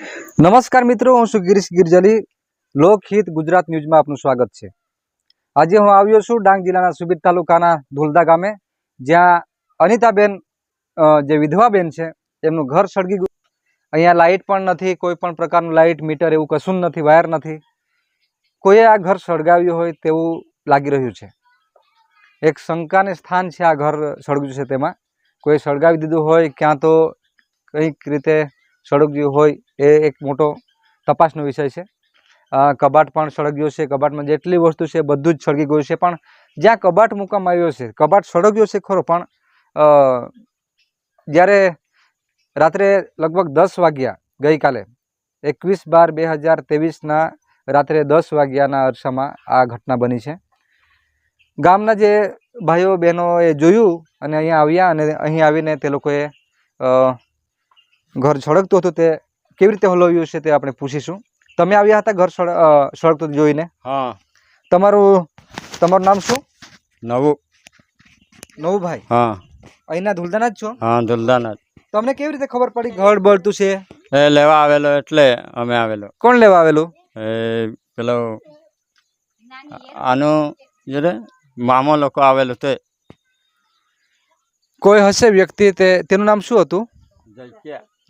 નમસ્કાર મિત્રો, હું છું ગિરીશ ગિરજલી. લોકહિત ગુજરાત ન્યૂઝમાં આપનું સ્વાગત છે. આજે હું આવ્યો છું ડાંગ જિલ્લાના સુબીર તાલુકાના ધુલદા ગામે, જ્યાં અનિતાબેન જે વિધવાબેન છે, એમનું ઘર સળગી ગયું. અહીંયા લાઇટ પણ નથી, કોઈ પણ પ્રકારનું લાઇટ, મીટર એવું કશું નથી, વાયર નથી. કોઈએ આ ઘર સળગાવ્યું હોય તેવું લાગી રહ્યું છે. એક શંકાને સ્થાન છે આ ઘર સળગ્યું છે તેમાં. કોઈ સળગાવી દીધું હોય ક્યાં તો કંઈક રીતે સળગ્યું હોય એ એક મોટો તપાસનો વિષય છે. કબાટ પણ સળગ્યો છે. કબાટમાં જેટલી વસ્તુ છે બધું જ સળગી ગયું છે. પણ જ્યાં કબાટ મૂકવામાં આવ્યો છે, કબાટ સળગ્યો છે ખરો, પણ જ્યારે રાત્રે લગભગ દસ વાગ્યા ગઈકાલે, એકવીસ બાર બે હજાર ત્રેવીસના રાત્રે દસ વાગ્યાના અરસામાં આ ઘટના બની છે. ગામના જે ભાઈઓ બહેનોએ જોયું અને અહીંયા આવ્યા અને અહીં આવીને તે લોકોએ ઘર સળગતું હતું તે કેવી રીતે હલવ્યું છે તે આપણે પૂછીશું. તમે આવ્યા હતા ઘર સળગતું જોઈને? હા. તમારું તમારું નામ શું? નવું. નવુભાઈ? હા. અહીંના ધુલદાના જ છો? હા દુલદાના તમને કેવી રીતે ખબર પડી ઘર બળતું છે? એ લેવા આવેલો એટલે અમે આવેલો. કોણ લેવા આવેલું? એ પેલો આનો જરે મામો લોકો આવેલો તે. કોઈ હશે વ્યક્તિ તે તેનું નામ શું હતું?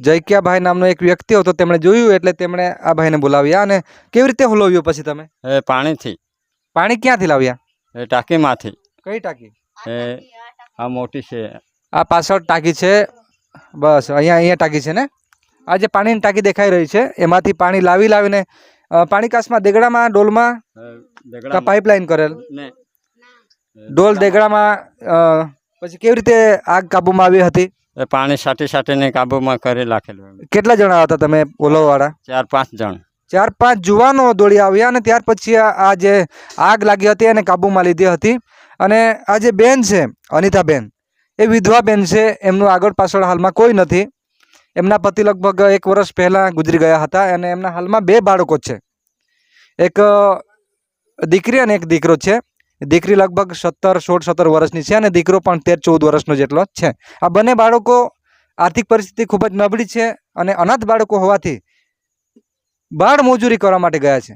જયકિયાભાઈ નામનો એક વ્યક્તિ હતો તેમણે જોયું એટલે તેમણે આ ભાઈને બોલાવ્યા અને કેવી રીતે હલવ્યું પછી તમે? એ પાણીથી. પાણી ક્યાંથી લાવ્યા? એ ટાંકીમાંથી. કઈ ટાંકી? એ આ મોટી છે. આ પાછળ ટાંકી છે. બસ અહીંયા અહીંયા ટાંકી છે ને? આ જે પાણીની ટાંકી દેખાઈ રહી છે એમાંથી પાણી લાવી લાવીને પાણી કાસમાં દેગડામાં ડોલમાં પાઇપલાઇન કરેલ? ડોલ દેગડામાં પછી કેવી રીતે આગ કાબૂમાં આવી હતી? પાણી સાટી સાટીને કાબૂમાં કરી રાખેલું કેટલા જણા હતા તમે બોલવાવાળા ચાર પાંચ જણ. ચાર પાંચ જુવાનો દોડી આવ્યા અને ત્યાર પછી આ આ જે આગ લાગી હતી એને કાબૂમાં લીધી હતી. અને આ જે બેન છે અનિતાબેન એ વિધવા બેન છે એમનું આગળ પાછળ હાલમાં કોઈ નથી. એમના પતિ લગભગ એક વર્ષ પહેલાં ગુજરી ગયા હતા અને એમના હાલમાં બે બાળકો છે. એક દીકરી અને એક દીકરો છે. દીકરી લગભગ સત્તર, સોળ, સત્તર વર્ષની છે અને દીકરો પણ તેર, ચૌદ વર્ષનો જેટલો છે. આ બંને બાળકો આર્થિક પરિસ્થિતિ ખૂબ જ નબળી છે અને અનાથ બાળકો હોવાથી બાળ મજૂરી કરવા માટે ગયા છે.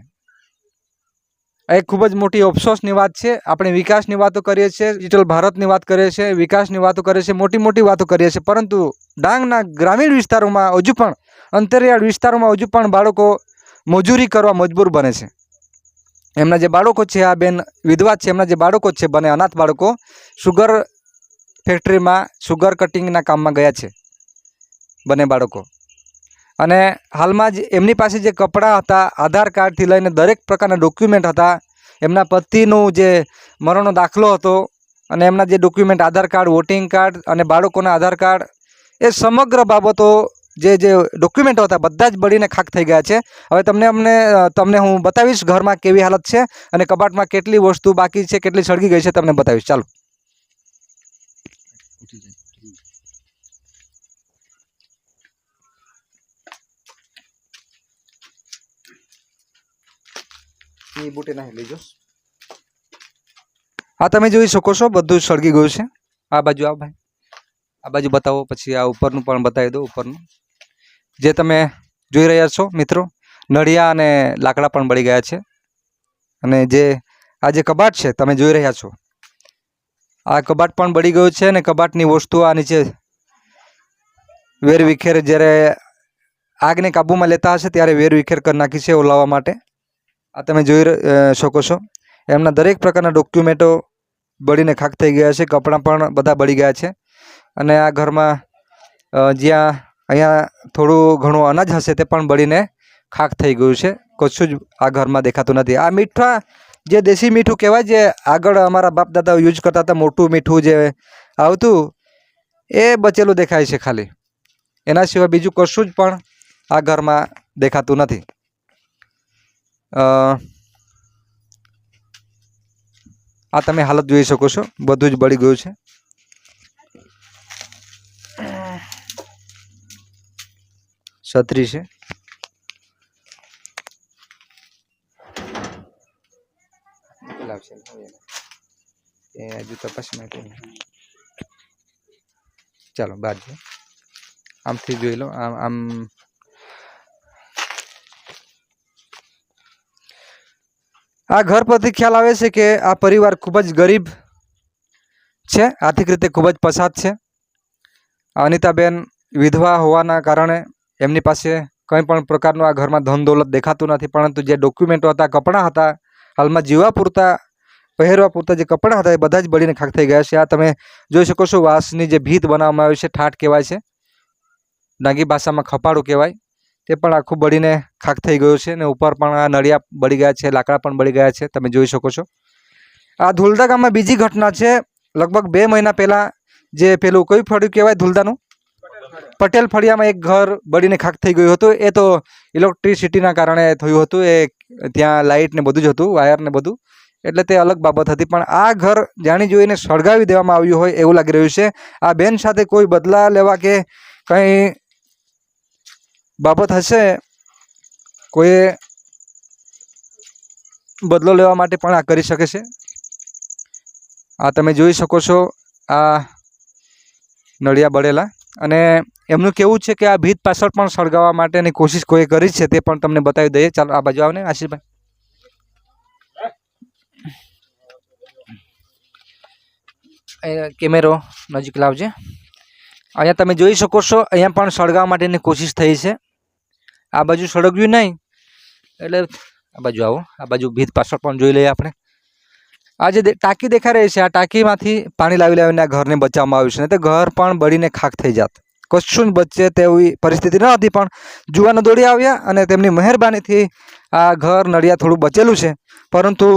આ ખૂબ જ મોટી અફસોસની વાત છે. આપણે વિકાસની વાતો કરીએ છીએ, ડિજિટલ ભારતની વાત કરીએ છીએ, વિકાસની વાતો કરીએ છીએ, મોટી મોટી વાતો કરીએ છીએ, પરંતુ ડાંગના ગ્રામીણ વિસ્તારોમાં હજુ પણ, અંતરિયાળ વિસ્તારોમાં હજુ પણ બાળકો મજૂરી કરવા મજબૂર બને છે. એમના જે બાળકો છે, આ બેન વિધવા છે, એમના જે બાળકો છે, બને અનાથ બાળકો સુગર ફેક્ટરીમાં સુગર કટિંગના કામમાં ગયા છે, બંને બાળકો. અને હાલમાં જ એમની પાસે જે કપડાં હતા, આધાર કાર્ડથી લઈને દરેક પ્રકારના ડોક્યુમેન્ટ હતા, એમના પતિનું જે મરણનો દાખલો હતો, અને એમના જે document Aadhaar card voting card અને બાળકોના આધાર કાર્ડ, એ સમગ્ર બાબતો જે જે ડોક્યુમેન્ટો હતા બધા જ બળીને ખાક થઈ ગયા છે. હવે તમને અમને તમને હું બતાવીશ ઘરમાં કેવી હાલત છે અને કબાટમાં કેટલી વસ્તુ બાકી છે કેટલી સળગી ગઈ છે તમને બતાવીશ. ચાલો. એ બુટે નાખી લેજો. હા તમે જોઈ શકો છો બધું સળગી ગયું છે. આ બાજુ આ ભાઈ. આ બાજુ બતાવો પછી આ ઉપરનું પણ બતાવી દો ઉપરનું. જે તમે જોઈ રહ્યા છો, મિત્રો, નળિયા અને લાકડા પણ બળી ગયા છે. અને જે આ જે કબાટ છે, તમે જોઈ રહ્યા છો. આ કબાટ પણ બળી ગયું છે અને કબાટની વસ્તુઓ આ નીચે વેર વિખેર જ્યારે આગને કાબૂમાં લેતા હશે, ત્યારે વેર વિખેર કરી નાખી છે ઓલાવવા માટે. આ તમે જોઈ શકો છો. એમના દરેક પ્રકારના ડોક્યુમેન્ટો બળીને ખાખ થઈ ગયા છે. કપડાં પણ બધા બળી ગયા છે. અને આ ઘરમાં જ્યાં અહીંયા થોડું ઘણું અનાજ હશે તે પણ બળીને ખાક થઈ ગયું છે. કશું જ આ ઘરમાં દેખાતું નથી. આ મીઠા, જે દેશી મીઠું કહેવાય જે આગળ અમારા બાપ દાદા યુઝ કરતા હતા, મોટું મીઠું જે આવતું, એ બચેલું દેખાય છે ખાલી. એના સિવાય બીજું કશું જ પણ આ ઘરમાં દેખાતું નથી. આ તમે હાલત જોઈ શકો છો. બધું જ બળી ગયું છે. છત્રી છે. એ હજુ તપાસ માટે ચાલો બાદ આમથી જોઈ લો આમ આમ. આ ઘર પરથી ખ્યાલ આવે છે કે આ પરિવાર ખૂબ જ ગરીબ છે આર્થિક રીતે ખૂબ જ પસાદ છે. અનિતાબેન વિધવા હોવાના કારણે એમની પાસે કંઈ પણ પ્રકારનું આ ઘરમાં ધન દોલત દેખાતું નથી, પરંતુ જે ડોક્યુમેન્ટો હતા, કપડાં હતા, હાલમાં જીવા પૂરતા, પહેરવા પૂરતા જે કપડાં હતા એ બધા જ બળીને ખાક થઈ ગયા છે. આ તમે જોઈ શકો છો, વાંસની જે ભીત બનાવવામાં આવી છે ઠાઠ કહેવાય છે. ડાંગી ભાષામાં ખપાડું કહેવાય. તે પણ આખું બળીને ખાક થઈ ગયું છે ને ઉપર પણ આ નળિયા બળી ગયા છે, લાકડા પણ બળી ગયા છે, તમે જોઈ શકો છો. આ ધુલદા ગામમાં બીજી ઘટના છે. લગભગ બે મહિના પહેલાં જે પેલું કયું ફળ્યું કહેવાય ધુલદાનું? પટેલ ફળિયામાં એક ઘર બળીને ખાક થઈ ગયું હતું. એ તો ઇલેક્ટ્રિસિટીના કારણે થયું હતું. એ ત્યાં લાઇટ ને બધું જ હતું, વાયર ને બધું. એટલે તે અલગ બાબત હતી. પણ આ ઘર જાણી જોઈને સળગાવી દેવામાં આવ્યું હોય એવું લાગી રહ્યું છે. આ બેન સાથે કોઈ બદલા લેવા કે કંઈ બાબત હશે? કોઈએ બદલો લેવા માટે પણ આ કરી શકે છે? આ તમે જોઈ શકો છો. આ નળિયા બળેલા. અને એમનું કેવું છે કે આ ભીત પાછળ પણ સળગાવવા માટેની કોશિશ કોઈ કરી છે તે પણ તમને બતાવી દઈએ. ચાલો, આ બાજુ આવો ને, આશીષભાઈ. કેમેરો નજીક લાવજે. અહીંયા તમે જોઈ શકો છો, અહીંયા પણ સળગાવવા માટેની કોશિશ થઈ છે. આ બાજુ સળગ્યું નહીં. એટલે આ બાજુ આવો, આ બાજુ ભીત પાછળ પણ જોઈ લઈએ આપણે. આ જે ટાંકી દેખાઈ રહી છે. આ ટાંકીમાંથી પાણી લાવી લાવીને આ ઘરને બચાવવામાં આવ્યું છે. ને તે ઘર પણ બળીને ખાક થઈ જાત. કશું જ બચે તેવી પરિસ્થિતિ ન હતી, પણ જુવાનો દોડી આવ્યા અને તેમની મહેરબાનીથી આ ઘર નડિયા થોડું બચેલું છે. પરંતુ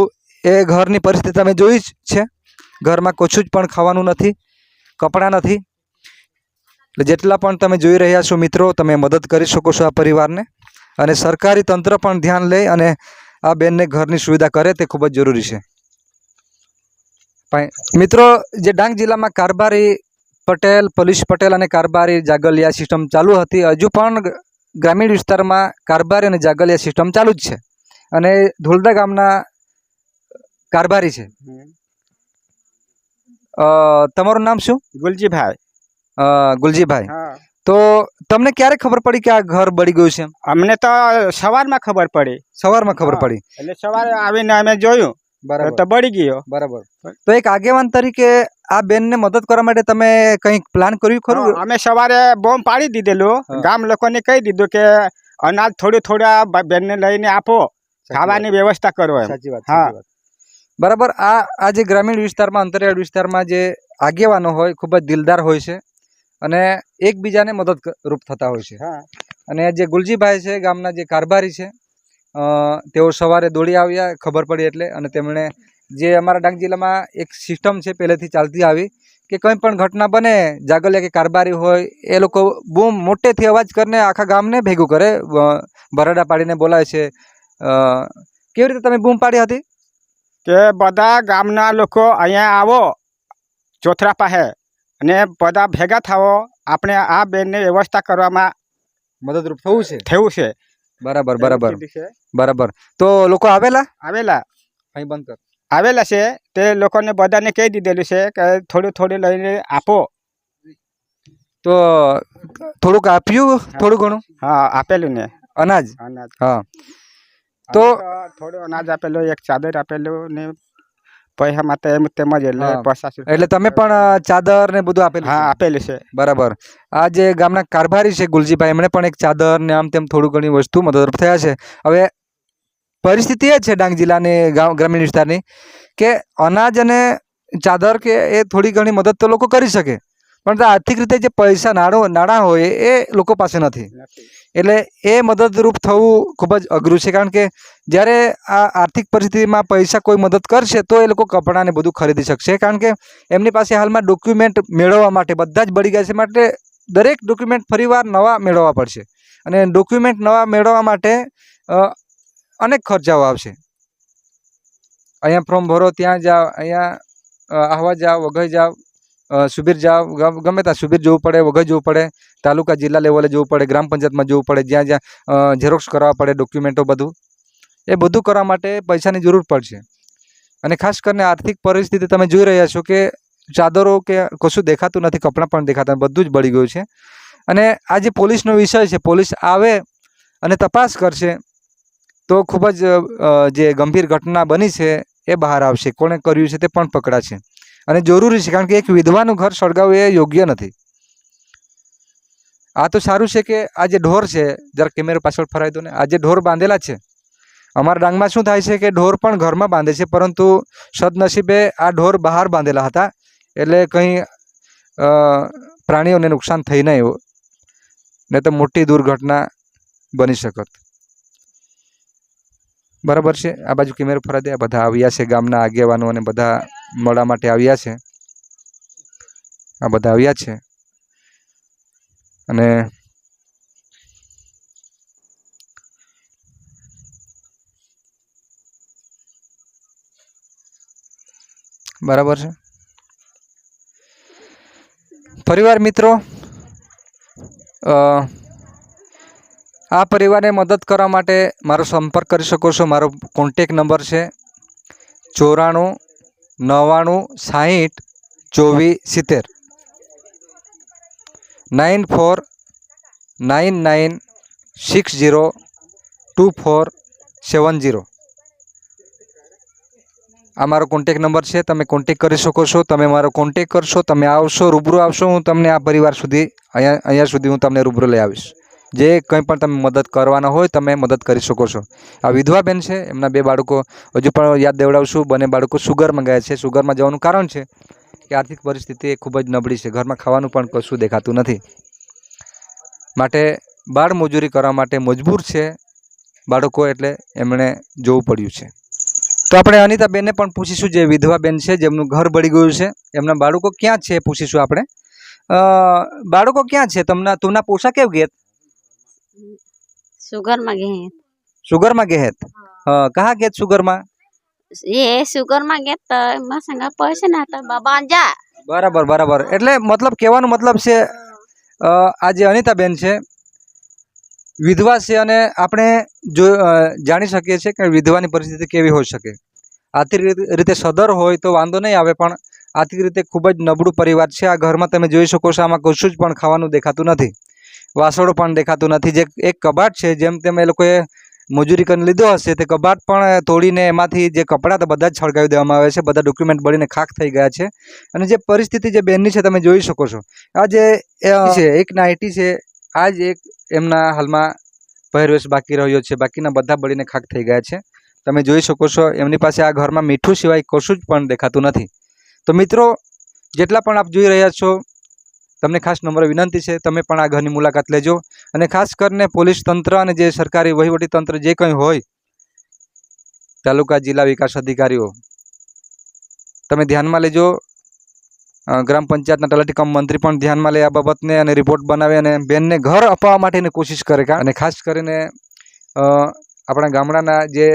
એ ઘરની પરિસ્થિતિ તમે જોઈ જ છે. ઘરમાં કશું જ પણ ખાવાનું નથી, કપડાં નથી. એટલે જેટલા પણ તમે જોઈ રહ્યા છો મિત્રો, તમે મદદ કરી શકો છો આ પરિવારને. અને સરકારી તંત્ર પણ ધ્યાન લે અને આ બેનને ઘરની સુવિધા કરે તે ખૂબ જ જરૂરી છે. મિત્રો જે ડાંગ જિલ્લામાં કારબારી પટેલ પોલીસ પટેલ અને કારબારી જાગલિયા સિસ્ટમ ચાલુ હતી હજુ પણ ગ્રામીણ વિસ્તારમાં કારબારી અને જાગલિયા સિસ્ટમ ચાલુ જ છે. અને ધોલદા ગામના કારબારી છે. અ, તમારું નામ શું? ગુલજીભાઈ. અ, ગુલજીભાઈ. તો તમને ક્યારે ખબર પડી કે આ ઘર બળી ગયું છે અમને તો સવારમાં ખબર પડી. સવારમાં ખબર પડી. એટલે સવારે આવીને અમે જોયું. બરાબર. બળી ગયો. બરાબર. તો એક આગેવાન તરીકે આ બેનને મદદ કરવા માટે તમે કંઈક પ્લાન કર્યું ખરું? અમે સવારે બોમ્બ પાડી દીધેલું. ગામ લોકોને કહી દીધું કે અનાજ થોડું થોડા બેનને લઈને આપો. ખાવાની વ્યવસ્થા કરો સાચી વાત હા. બરાબર આ આ જે ગ્રામીણ વિસ્તારમાં અંતરિયાળ વિસ્તારમાં જે આગેવાનો હોય ખૂબ જ દિલદાર હોય છે અને એકબીજાને મદદ રૂપ થતા હોય છે. અને જે ગુલજીભાઈ છે ગામના જે કારભારી છે તેઓ સવારે દોડી આવ્યા ખબર પડી એટલે અને તેમણે જે અમારા ડાંગ જિલ્લામાં એક સિસ્ટમ છે પહેલેથી ચાલતી આવી કે કંઈ પણ ઘટના બને જાગલિયા કે કારબારી હોય એ લોકો બૂમ મોટેથી અવાજ કરીને આખા ગામને ભેગું કરે ભરાડા પાડીને બોલાવે છે. કેવી રીતે તમે બૂમ પાડી હતી? કે બધા ગામના લોકો અહીંયા આવો ચોથરા પાસે અને બધા ભેગા થાવો આપણે આ બેનને વ્યવસ્થા કરવામાં મદદરૂપ થવું છે. થયું છે. બરાબર બરાબર. બરાબર. તો લોકો આવેલા? આવેલા. અહીં બંધ કર. આવેલા છે. તે લોકોને બધાને કહી દીધેલું છે કે થોડું થોડું લઈને આપો. તો થોડુંક આપ્યું થોડું ઘણું? હા આપેલું ને. અનાજ? અનાજ. હા. તો- થોડું અનાજ આપેલું એક ચાદર આપેલું ને પૈસા માટે એમ તેમ જ એટલે હા. પચાસ રૂપિયા. એટલે તમે પણ અ, ચાદર ને બધું આપેલું હા છે? આપેલું છે બરાબર આ જે ગામના કારભારી છે ગુલજીભાઈ એમણે પણ એક ચાદર ને આમ તેમ થોડું ઘણી વસ્તુ મદદરૂપ થયા છે હવે પરિસ્થિતિ એ છે ડાંગ જિલ્લાની ગામ ગ્રામીણ વિસ્તારની કે અનાજ અને ચાદર કે એ થોડી ઘણી મદદ તો લોકો કરી શકે પણ આર્થિક રીતે જે પૈસા નાણું નાણાં હોય એ લોકો પાસે નથી. એટલે એ મદદરૂપ થવું ખૂબ જ અઘરું છે. કારણ કે જ્યારે આ આર્થિક પરિસ્થિતિમાં પૈસા કોઈ મદદ કરશે તો એ લોકો કપડાને બધું ખરીદી શકશે. કારણ કે એમની પાસે હાલમાં ડોક્યુમેન્ટ મેળવવા માટે બધા જ બળી ગયા છે. માટે દરેક ડોક્યુમેન્ટ ફરીવાર નવા મેળવવા પડશે. અને ડોક્યુમેન્ટ નવા મેળવવા માટે અનેક ખર્ચાઓ આવશે. અહીંયા ફોર્મ ભરો ત્યાં જાઓ અહીંયા આવવા આહવા જાઓ વઘઈ જાઓ. સુબીર જાઓ ગમ- ત્યાં સુબીર જવું પડે વગર જવું પડે, તાલુકા જિલ્લા લેવલે જવું પડે, ગ્રામ પંચાયતમાં જવું પડે, જ્યાં જ્યાં ઝેરોક્ષ કરાવવા પડે ડોક્યુમેન્ટો બધું. એ બધું કરવા માટે પૈસાની જરૂર પડશે. અને ખાસ કરીને આર્થિક પરિસ્થિતિ તમે જોઈ રહ્યા છો કે ચાદરો કે કશું દેખાતું નથી, કપડાં પણ દેખાતા, બધું જ બળી ગયું છે. અને આ જે પોલીસનો વિષય છે, પોલીસ આવે અને તપાસ કરશે, તો ખૂબ જ જે ગંભીર ઘટના બની છે, એ બહાર આવશે. કોણે કર્યું છે તે પણ પકડાશે. અને જરૂરી છે, કારણ કે એક વિધવાનું ઘર સળગાવવું એ યોગ્ય નથી. આ તો સારું છે કે આ જે ઢોર છે, જરા કેમેરા પાછળ ફરાવી દો ને, આ જે ઢોર બાંધેલા છે, અમારા ડાંગમાં શું થાય છે કે ઢોર પણ ઘરમાં બાંધે છે, પરંતુ સદનસીબે આ ઢોર બહાર બાંધેલા હતા, એટલે કંઈ પ્રાણીઓને નુકસાન થઈ નહીં એવું. ને તો મોટી દુર્ઘટના બની શકત. બરાબર છે? આ બાજુ કેમેરો ફરા દે, આ બધા આવ્યા છે ગામના આગેવાનો અને બધા મળવા માટે આવ્યા છે. આ બધા આવ્યા છે. અને બરાબર છે. પરિવાર મિત્રો આ પરિવારને મદદ કરવા માટે મારો સંપર્ક કરી શકો છો. મારો કોન્ટેક નંબર છે ચોરાણું નવ્વાણું, સાહીઠ, ચોવીસ, સિત્તેર. Nine four, nine nine, six zero two four, seven zero આ મારો કોન્ટેક નંબર છે, તમે કોન્ટેક કરી શકો છો. તમે મારો કોન્ટેક કરશો, તમે આવશો, રૂબરૂ આવશો, હું તમને આ પરિવાર સુધી, અહીંયા અહીંયા સુધી હું તમને રૂબરૂ લઈ આવીશ. જે કંઈ પણ તમે મદદ કરવાના હોય તમે મદદ કરી શકો છો. આ વિધવા બેન છે, એમના બે બાળકો, હજુ પણ યાદ દેવડાવશું, બંને બાળકો સુગરમાં ગયા છે. સુગરમાં જવાનું કારણ છે કે આર્થિક પરિસ્થિતિ ખૂબ જ નબળી છે. ઘરમાં ખાવાનું પણ કશું દેખાતું નથી. માટે બાળ મજૂરી કરવા માટે મજબૂર છે બાળકો એટલે એમણે જોવું પડ્યું છે. તો આપણે અનિતાબેનને પણ પૂછીશું, જે વિધવા બેન છે, જેમનું ઘર બળી ગયું છે, એમના બાળકો ક્યાં છે પૂછીશું આપણે. બાળકો ક્યાં છે? તમને તુમના પોષા કેવ ગેત? शुगर में गए સુગરમાં ગેહેત હા કહા ગેત સુગરમાં ये शुगर में गए तो मैं संगा पैसे ना था बाबा जा બરાબર બરાબર એટલે મતલબ કહેવાનો મતલબ છે અ, આ જે અનિતાબેન છે વિધવા છે અને આપણે જો અ, જાણી શકીએ છીએ કે વિધવાની પરિસ્થિતિ કેવી હોઈ શકે આર્થિક રીતે- રીતે સદર હોય તો વાંધો નહીં આવે પણ આર્થિક રીતે ખૂબ જ નબળું પરિવાર છે આ ઘરમાં તમે જોઈ શકો છો આમાં કશું જ પણ ખાવાનું દેખાતું નથી વાસણો પણ દેખાતું નથી. જે એક કબાટ છે, જેમ તેમ એ લોકોએ મજૂરી કરીને લીધો હશે, તે કબાટ પણ તોડીને એમાંથી જે કપડાં તો બધા જ છળગાવી દેવામાં આવે છે. બધા ડોક્યુમેન્ટ બળીને ખાખ થઈ ગયા છે. અને જે પરિસ્થિતિ જે બેનની છે, તમે જોઈ શકો છો. આ જે છે, એક નાઇટી છે. આ જ એક એમના હાલમાં પહેરવેશ બાકી રહ્યો છે. બાકીના બધા બળીને ખાખ થઈ ગયા છે. તમે જોઈ શકો છો, એમની પાસે આ ઘરમાં મીઠું સિવાય કશું જ પણ દેખાતું નથી. તો મિત્રો, જેટલા પણ આપ જોઈ રહ્યા છો તમને ખાસ નંબર વિનંતી છે, તમે પણ આ ઘરની મુલાકાત લેજો. અને ખાસ કરીને પોલીસ તંત્ર અને જે સરકારી વહીવટી તંત્ર જે કંઈ હોય, તાલુકા જિલ્લા વિકાસ અધિકારીઓ, તમે ધ્યાનમાં લેજો. ગ્રામ પંચાયતના તલાટી કમ મંત્રી પણ ધ્યાનમાં લે આ બાબતને અને રિપોર્ટ બનાવે અને બેનને ઘર અપાવવા માટેની કોશિશ કરે. અને ખાસ કરીને આપણા ગામડાના જે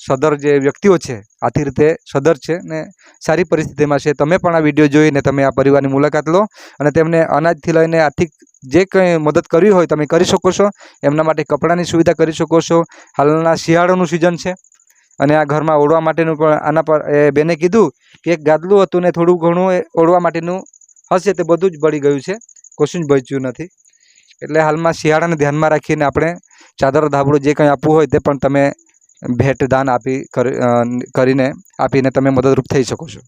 સદર જે વ્યક્તિઓ છે, આથી રીતે સદર છે ને સારી પરિસ્થિતિમાં છે. તમે પણ આ વીડિયો જોઈને તમે આ પરિવારની મુલાકાત લો અને તેમને અનાજથી લઈને આર્થિક જે કંઈ મદદ કરવી હોય તમે કરી શકો છો. એમના માટે કપડાની સુવિધા કરી શકો છો. હાલના શિયાળાનું સિઝન છે અને આ ઘરમાં ઓળવા માટેનું પણ આના પર એ બેને કીધું કે એક ગાદલું હતું ને થોડું ઘણું એ ઓળવા માટેનું હશે તે બધું જ બળી ગયું છે. કશું જ બચ્યું નથી. એટલે હાલમાં શિયાળાને ધ્યાનમાં રાખીને આપણે ચાદર ધાબળું જે કંઈ આપવું હોય તે પણ તમે ભેટ દાન આપી કરીને આપીને તમે મદદરૂપ થઈ શકો છો.